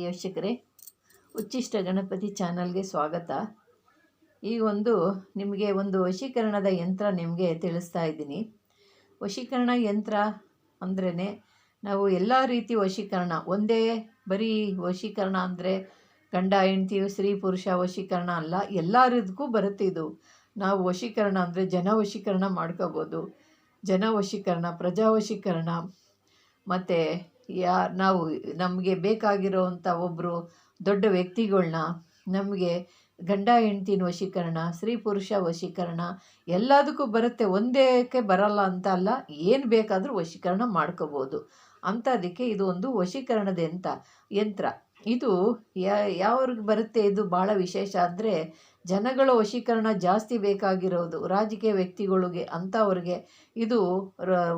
ವೀಕ್ಷಕರೇ, ಉಚ್ಚಿಷ್ಟ ಗಣಪತಿ ಚಾನಲ್ಗೆ ಸ್ವಾಗತ. ಈ ಒಂದು ನಿಮಗೆ ಒಂದು ವಶೀಕರಣದ ಯಂತ್ರ ನಿಮಗೆ ತಿಳಿಸ್ತಾ ಇದ್ದೀನಿ. ವಶೀಕರಣ ಯಂತ್ರ ಅಂದ್ರೇ ನಾವು ಎಲ್ಲ ರೀತಿ ವಶೀಕರಣ, ಒಂದೇ ಬರೀ ವಶೀಕರಣ ಅಂದರೆ ಗಂಡ, ಹೆಂಡ್ತಿ, ಸ್ತ್ರೀ, ಪುರುಷ ವಶೀಕರಣ ಅಲ್ಲ, ಎಲ್ಲರಿಗೂ ಬರುತ್ತೆ ಇದು. ನಾವು ವಶೀಕರಣ ಅಂದರೆ ಜನ ವಶೀಕರಣ ಮಾಡ್ಕೋಬೋದು. ಜನ ವಶೀಕರಣ, ಪ್ರಜಾ ವಶೀಕರಣ, ಮತ್ತು ಯಾ, ನಾವು ನಮಗೆ ಬೇಕಾಗಿರೋವಂಥ ಒಬ್ಬರು ದೊಡ್ಡ ವ್ಯಕ್ತಿಗಳನ್ನ ನಮಗೆ ಗಂಡ ಹೆಂಡ್ತಿನ ವಶೀಕರಣ, ಸ್ತ್ರೀ, ಪುರುಷ ವಶೀಕರಣ ಎಲ್ಲದಕ್ಕೂ ಬರುತ್ತೆ. ಒಂದೇಕ್ಕೆ ಬರಲ್ಲ ಅಂತ ಅಲ್ಲ, ಏನು ಬೇಕಾದರೂ ವಶೀಕರಣ ಮಾಡ್ಕೋಬೋದು. ಅಂಥದಕ್ಕೆ ಇದು ಒಂದು ವಶೀಕರಣದ ಯಂತ್ರ ಯಂತ್ರ. ಇದು ಯಾವ್ರಿಗೆ ಬರುತ್ತೆ ಇದು ಭಾಳ ವಿಶೇಷ ಅಂದರೆ ಜನಗಳ ವಶೀಕರಣ ಜಾಸ್ತಿ ಬೇಕಾಗಿರೋದು ರಾಜಕೀಯ ವ್ಯಕ್ತಿಗಳಿಗೆ, ಅಂಥವ್ರಿಗೆ ಇದು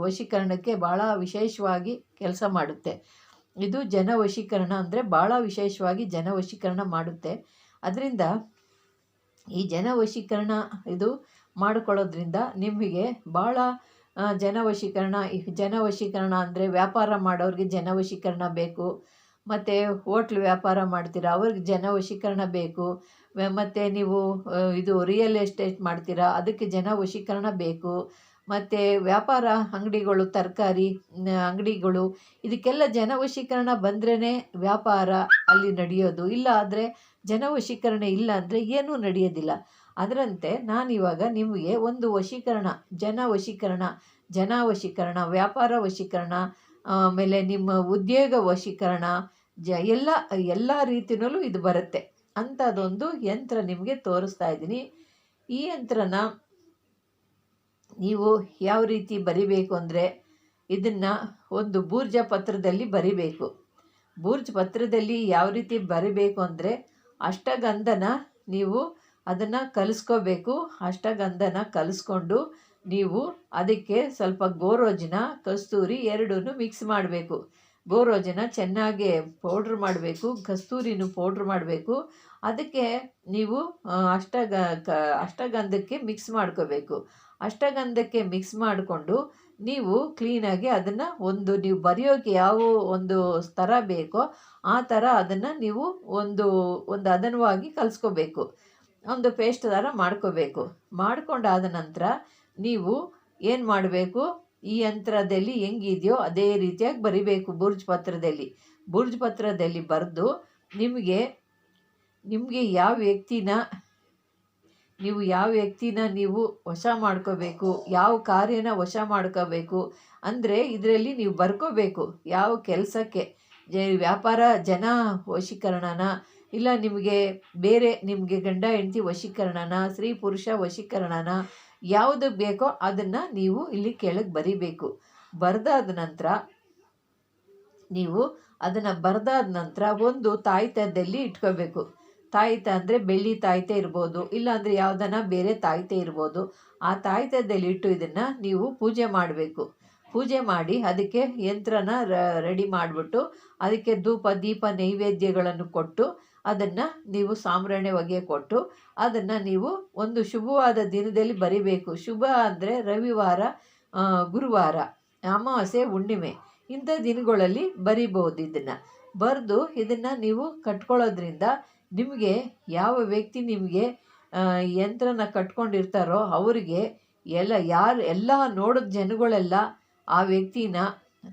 ವಶೀಕರಣಕ್ಕೆ ಭಾಳ ವಿಶೇಷವಾಗಿ ಕೆಲಸ ಮಾಡುತ್ತೆ. ಇದು ಜನ ವಶೀಕರಣ ಅಂದರೆ ಭಾಳ ವಿಶೇಷವಾಗಿ ಜನ ವಶೀಕರಣ ಮಾಡುತ್ತೆ. ಅದರಿಂದ ಈ ಜನ ವಶೀಕರಣ ಇದು ಮಾಡಿಕೊಳ್ಳೋದ್ರಿಂದ ನಿಮಗೆ ಭಾಳ ಜನ ವಶೀಕರಣ ಜನ ವಶೀಕರಣ ಅಂದರೆ ವ್ಯಾಪಾರ ಮಾಡೋರಿಗೆ ಜನ ವಶೀಕರಣ ಬೇಕು. ಮತ್ತು ಹೋಟ್ಲ್ ವ್ಯಾಪಾರ ಮಾಡ್ತೀರಾ? ಅವ್ರಿಗೆ ಜನ ವಶೀಕರಣ ಬೇಕು. ಮತ್ತು ನೀವು ಇದು ರಿಯಲ್ ಎಸ್ಟೇಟ್ ಮಾಡ್ತೀರಾ? ಅದಕ್ಕೆ ಜನ ವಶೀಕರಣ ಬೇಕು. ಮತ್ತು ವ್ಯಾಪಾರ ಅಂಗಡಿಗಳು, ತರಕಾರಿ ಅಂಗಡಿಗಳು, ಇದಕ್ಕೆಲ್ಲ ಜನ ವಶೀಕರಣ ಬಂದ್ರೇ ವ್ಯಾಪಾರ ಅಲ್ಲಿ ನಡೆಯೋದು. ಇಲ್ಲ ಆದರೆ ಜನ ವಶೀಕರಣ ಇಲ್ಲ ಅಂದರೆ ಏನೂ ನಡೆಯೋದಿಲ್ಲ. ಅದರಂತೆ ನಾನಿವಾಗ ನಿಮಗೆ ಒಂದು ವಶೀಕರಣ, ಜನ ವಶೀಕರಣ ಜನ ವಶೀಕರಣ, ವ್ಯಾಪಾರ ವಶೀಕರಣ ಆಮೇಲೆ ನಿಮ್ಮ ಉದ್ಯೋಗ ವಶೀಕರಣ, ಜ, ಎಲ್ಲ ಎಲ್ಲ ರೀತಿಯಲ್ಲೂ ಇದು ಬರುತ್ತೆ. ಅಂಥದ್ದೊಂದು ಯಂತ್ರ ನಿಮಗೆ ತೋರಿಸ್ತಾ ಇದ್ದೀನಿ. ಈ ಯಂತ್ರನ ನೀವು ಯಾವ ರೀತಿ ಬರಿಬೇಕು ಅಂದರೆ ಇದನ್ನು ಒಂದು ಬೂರ್ಜ ಪತ್ರದಲ್ಲಿ ಬರಿಬೇಕು. ಬೂರ್ಜ ಪತ್ರದಲ್ಲಿ ಯಾವ ರೀತಿ ಬರಿಬೇಕು ಅಂದರೆ ಅಷ್ಟಗಂಧನ ನೀವು ಅದನ್ನು ಕಲಿಸ್ಕೋಬೇಕು. ಅಷ್ಟಗಂಧನ ಕಲಿಸ್ಕೊಂಡು ನೀವು ಅದಕ್ಕೆ ಸ್ವಲ್ಪ ಗೋರೋಜನ, ಕಸ್ತೂರಿ ಎರಡೂ ಮಿಕ್ಸ್ ಮಾಡಬೇಕು. ಗೋರೋಜನ ಚೆನ್ನಾಗಿ ಪೌಡ್ರ್ ಮಾಡಬೇಕು, ಕಸ್ತೂರಿನೂ ಪೌಡ್ರ್ ಮಾಡಬೇಕು. ಅದಕ್ಕೆ ನೀವು ಅಷ್ಟಗ, ಕ, ಅಷ್ಟಗಂಧಕ್ಕೆ ಮಿಕ್ಸ್ ಮಾಡ್ಕೋಬೇಕು. ಅಷ್ಟಗಂಧಕ್ಕೆ ಮಿಕ್ಸ್ ಮಾಡಿಕೊಂಡು ನೀವು ಕ್ಲೀನಾಗಿ ಅದನ್ನು ಒಂದು, ನೀವು ಬರೆಯೋಕೆ ಯಾವ ಒಂದು ಥರ ಬೇಕೋ ಆ ಥರ ಅದನ್ನು ನೀವು ಒಂದು ಒಂದು ಅದನವಾಗಿ ಕಲಿಸ್ಕೋಬೇಕು. ಒಂದು ಪೇಸ್ಟ್ ಥರ ಮಾಡ್ಕೋಬೇಕು. ಮಾಡಿಕೊಂಡಾದ ನಂತರ ನೀವು ಏನು ಮಾಡಬೇಕು? ಈ ಯಂತ್ರದಲ್ಲಿ ಹೆಂಗಿದೆಯೋ ಅದೇ ರೀತಿಯಾಗಿ ಬರಿಬೇಕು ಬುರ್ಜ್ ಪತ್ರದಲ್ಲಿ. ಬುರ್ಜ್ ಪತ್ರದಲ್ಲಿ ಬರೆದು ನಿಮಗೆ ನಿಮಗೆ ಯಾವ ವ್ಯಕ್ತಿನ, ನೀವು ಯಾವ ವ್ಯಕ್ತಿನ ನೀವು ವಶ ಮಾಡ್ಕೋಬೇಕು, ಯಾವ ಕಾರ್ಯನ ವಶ ಮಾಡ್ಕೋಬೇಕು ಅಂದರೆ ಇದರಲ್ಲಿ ನೀವು ಬರ್ಕೋಬೇಕು ಯಾವ ಕೆಲಸಕ್ಕೆ. ಜ, ವ್ಯಾಪಾರ ಜನ ವಶೀಕರಣನ, ಇಲ್ಲ ನಿಮಗೆ ಬೇರೆ ನಿಮಗೆ ಗಂಡ ಹೆಂಡತಿ ವಶೀಕರಣನ, ಸ್ತ್ರೀ ಪುರುಷ ವಶೀಕರಣನ ಯಾವುದು ಬೇಕೋ ಅದನ್ನು ನೀವು ಇಲ್ಲಿ ಕೆಳಗೆ ಬರಿಬೇಕು. ಬರೆದಾದ ನಂತರ ನೀವು ಅದನ್ನು ಬರೆದಾದ ನಂತರ ಒಂದು ತಾಯ್ತದಲ್ಲಿ ಇಟ್ಕೋಬೇಕು. ತಾಯಿತ ಅಂದರೆ ಬೆಳ್ಳಿ ತಾಯಿತೆ ಇರ್ಬೋದು, ಇಲ್ಲಾಂದರೆ ಯಾವುದನ್ನ ಬೇರೆ ತಾಯ್ತೆ ಇರ್ಬೋದು. ಆ ತಾಯ್ತದಲ್ಲಿ ಇಟ್ಟು ಇದನ್ನು ನೀವು ಪೂಜೆ ಮಾಡಬೇಕು. ಪೂಜೆ ಮಾಡಿ ಅದಕ್ಕೆ ಯಂತ್ರನ ರೆಡಿ ಮಾಡಿಬಿಟ್ಟು ಅದಕ್ಕೆ ಧೂಪ, ದೀಪ, ನೈವೇದ್ಯಗಳನ್ನು ಕೊಟ್ಟು ಅದನ್ನು ನೀವು ಸಾಂಬ್ರಾಣಿ ಹೊಗೆ ಕೊಟ್ಟು ಅದನ್ನು ನೀವು ಒಂದು ಶುಭವಾದ ದಿನದಲ್ಲಿ ಬರಿಬೇಕು. ಶುಭ ಅಂದರೆ ರವಿವಾರ ಗುರುವಾರ, ಅಮಾವಾಸ್ಯೆ, ಹುಣ್ಣಿಮೆ ಇಂಥ ದಿನಗಳಲ್ಲಿ ಬರಿಬೋದು ಇದನ್ನು. ಬರೆದು ಇದನ್ನು ನೀವು ಕಟ್ಕೊಳ್ಳೋದ್ರಿಂದ ನಿಮಗೆ ಯಾವ ವ್ಯಕ್ತಿ ನಿಮಗೆ ಯಂತ್ರನ ಕಟ್ಕೊಂಡಿರ್ತಾರೋ ಅವರಿಗೆ ಎಲ್ಲ ಯಾರು, ಎಲ್ಲ ನೋಡಿದ ಜನಗಳೆಲ್ಲ ಆ ವ್ಯಕ್ತಿನ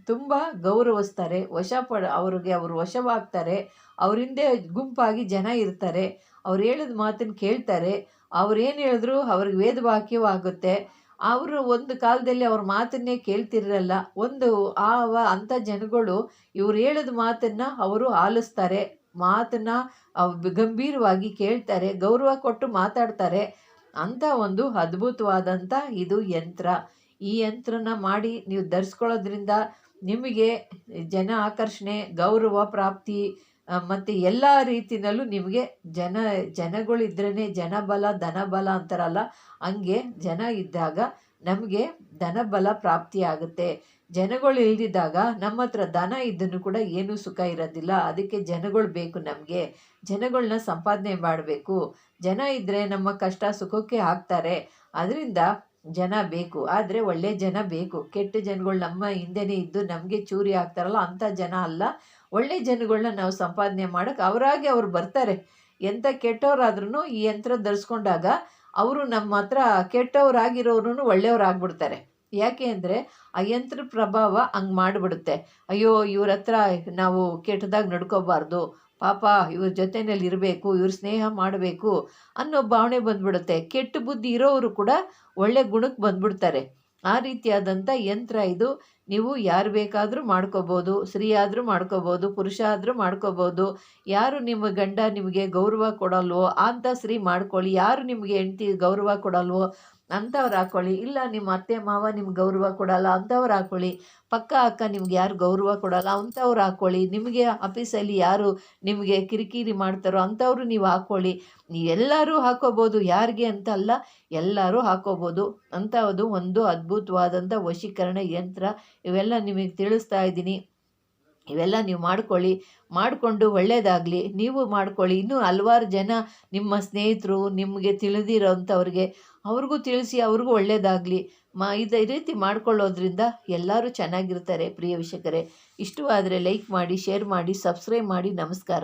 ತುಂಬ ಗೌರವಿಸ್ತಾರೆ. ವಶ ಪಡ, ಅವ್ರಿಗೆ ಅವರು ವಶವಾಗ್ತಾರೆ. ಅವರಿಂದೆ ಗುಂಪಾಗಿ ಜನ ಇರ್ತಾರೆ. ಅವ್ರು ಹೇಳಿದ ಮಾತನ್ನು ಕೇಳ್ತಾರೆ. ಅವ್ರು ಏನು ಹೇಳಿದ್ರು ಅವ್ರಿಗೆ ವೇದವಾಕ್ಯವಾಗುತ್ತೆ. ಅವರು ಒಂದು ಕಾಲದಲ್ಲಿ ಅವ್ರ ಮಾತನ್ನೇ ಕೇಳ್ತಿರಲ್ಲ. ಒಂದು ಆ ಅಂಥ ಜನಗಳು ಇವ್ರು ಹೇಳಿದ ಮಾತನ್ನು ಅವರು ಆಲಿಸ್ತಾರೆ. ಮಾತನ್ನು ಗಂಭೀರವಾಗಿ ಕೇಳ್ತಾರೆ. ಗೌರವ ಕೊಟ್ಟು ಮಾತಾಡ್ತಾರೆ. ಅಂಥ ಒಂದು ಅದ್ಭುತವಾದಂಥ ಇದು ಯಂತ್ರ. ಈ ಯಂತ್ರನ ಮಾಡಿ ನೀವು ಧರಿಸ್ಕೊಳ್ಳೋದ್ರಿಂದ ನಿಮಗೆ ಜನ ಆಕರ್ಷಣೆ, ಗೌರವ ಪ್ರಾಪ್ತಿ ಮತ್ತು ಎಲ್ಲ ರೀತಿಯಲ್ಲೂ ನಿಮಗೆ ಜನ ಜನಗಳಿದ್ರೇ ಜನಬಲ, ಧನಬಲ ಅಂತಾರಲ್ಲ, ಹಂಗೆ ಜನ ಇದ್ದಾಗ ನಮಗೆ ಧನಬಲ ಪ್ರಾಪ್ತಿಯಾಗುತ್ತೆ ಜನಗಳು ಇಲ್ದಿದ್ದಾಗ ನಮ್ಮ ಹತ್ರ ದನ ಇದ್ದನ್ನು ಕೂಡ ಏನೂ ಸುಖ ಇರೋದಿಲ್ಲ. ಅದಕ್ಕೆ ಜನಗಳು ಬೇಕು ನಮಗೆ. ಜನಗಳನ್ನ ಸಂಪಾದನೆ ಮಾಡಬೇಕು. ಜನ ಇದ್ದರೆ ನಮ್ಮ ಕಷ್ಟ ಸುಖಕ್ಕೆ ಹಾಕ್ತಾರೆ. ಅದರಿಂದ ಜನ ಬೇಕು. ಆದರೆ ಒಳ್ಳೆಯ ಜನ ಬೇಕು. ಕೆಟ್ಟ ಜನಗಳು ನಮ್ಮ ಹಿಂದೆನೇ ಇದ್ದು ನಮಗೆ ಚೂರಿ ಆಗ್ತಾರಲ್ಲ ಅಂಥ ಜನ ಅಲ್ಲ. ಒಳ್ಳೆ ಜನಗಳನ್ನ ನಾವು ಸಂಪಾದನೆ ಮಾಡೋಕ್ಕೆ ಅವರಾಗಿ ಅವ್ರು ಬರ್ತಾರೆ. ಎಂಥ ಕೆಟ್ಟವರಾದ್ರೂ ಈ ಯಂತ್ರ ಧರಿಸ್ಕೊಂಡಾಗ ಅವರು ನಮ್ಮ ಹತ್ರ ಕೆಟ್ಟವರಾಗಿರೋರು ಒಳ್ಳೆಯವರಾಗ್ಬಿಡ್ತಾರೆ. ಯಾಕೆ ಅಂದರೆ ಆ ಯಂತ್ರ ಪ್ರಭಾವ ಹಂಗೆ ಮಾಡಿಬಿಡುತ್ತೆ. ಅಯ್ಯೋ ಇವ್ರ ಹತ್ರ ನಾವು ಕೆಟ್ಟದಾಗಿ ನಡ್ಕೋಬಾರ್ದು. ಪಾಪ ಇವ್ರ ಜೊತೆಯಲ್ಲಿ ಇರಬೇಕು, ಇವ್ರ ಸ್ನೇಹ ಮಾಡಬೇಕು ಅನ್ನೋ ಭಾವನೆ ಬಂದ್ಬಿಡುತ್ತೆ. ಕೆಟ್ಟ ಬುದ್ಧಿ ಇರೋರು ಕೂಡ ಒಳ್ಳೆ ಗುಣಕ್ಕೆ ಬಂದ್ಬಿಡ್ತಾರೆ. ಆ ರೀತಿಯಾದಂಥ ಯಂತ್ರ ಇದು. ನೀವು ಯಾರು ಬೇಕಾದರೂ ಮಾಡ್ಕೋಬೋದು, ಸ್ತ್ರೀ ಆದರೂ ಮಾಡ್ಕೋಬೋದು, ಪುರುಷ ಆದರೂ ಮಾಡ್ಕೋಬೋದು. ಯಾರು ನಿಮ್ಮ ಗಂಡ ನಿಮಗೆ ಗೌರವ ಕೊಡಲ್ವೋ ಅಂಥ ಸ್ತ್ರೀ ಮಾಡ್ಕೊಳ್ಳಿ. ಯಾರು ನಿಮಗೆ ಹೆಂಡ್ತಿ ಗೌರವ ಕೊಡಲ್ವೋ ಅಂಥವ್ರು ಹಾಕ್ಕೊಳ್ಳಿ ಇಲ್ಲ, ನಿಮ್ಮ ಅತ್ತೆ, ಮಾವ ನಿಮ್ಗೆ ಗೌರವ ಕೊಡಲ್ಲ, ಅಂಥವ್ರು ಹಾಕ್ಕೊಳ್ಳಿ ಪಕ್ಕ ಅಕ್ಕ ನಿಮ್ಗೆ ಯಾರು ಗೌರವ ಕೊಡಲ್ಲ, ಅಂಥವ್ರು ಹಾಕ್ಕೊಳ್ಳಿ ನಿಮಗೆ ಆಫೀಸಲ್ಲಿ ಯಾರು ನಿಮಗೆ ಕಿರಿಕಿರಿ ಮಾಡ್ತಾರೋ ಅಂಥವ್ರು ನೀವು ಹಾಕ್ಕೊಳ್ಳಿ ಎಲ್ಲರೂ ಹಾಕೋಬೋದು, ಯಾರಿಗೆ ಅಂತ ಅಲ್ಲ ಎಲ್ಲರೂ ಹಾಕೋಬೋದು. ಅಂಥದ್ದು ಒಂದು ಅದ್ಭುತವಾದಂಥ ವಶೀಕರಣ ಯಂತ್ರ ಇವೆಲ್ಲ ನಿಮಗೆ ತಿಳಿಸ್ತಾ ಇದ್ದೀನಿ. ಇವೆಲ್ಲ ನೀವು ಮಾಡ್ಕೊಳ್ಳಿ, ಮಾಡಿಕೊಂಡು ಒಳ್ಳೆಯದಾಗಲಿ ನೀವು ಮಾಡ್ಕೊಳ್ಳಿ. ಇನ್ನೂ ಹಲ್ವಾರು ಜನ ನಿಮ್ಮ ಸ್ನೇಹಿತರು ನಿಮಗೆ ತಿಳಿದಿರೋಂಥವ್ರಿಗೆ ಅವ್ರಿಗೂ ತಿಳಿಸಿ, ಅವ್ರಿಗೂ ಒಳ್ಳೆಯದಾಗಲಿ ಮಾ, ಇದೇ ರೀತಿ ಮಾಡ್ಕೊಳ್ಳೋದ್ರಿಂದ ಎಲ್ಲರೂ ಚೆನ್ನಾಗಿರ್ತಾರೆ. ಪ್ರಿಯ ವೀಕ್ಷಕರೇ, ಇಷ್ಟವಾದರೆ ಲೈಕ್ ಮಾಡಿ, ಶೇರ್ ಮಾಡಿ, ಸಬ್ಸ್ಕ್ರೈಬ್ ಮಾಡಿ. ನಮಸ್ಕಾರ.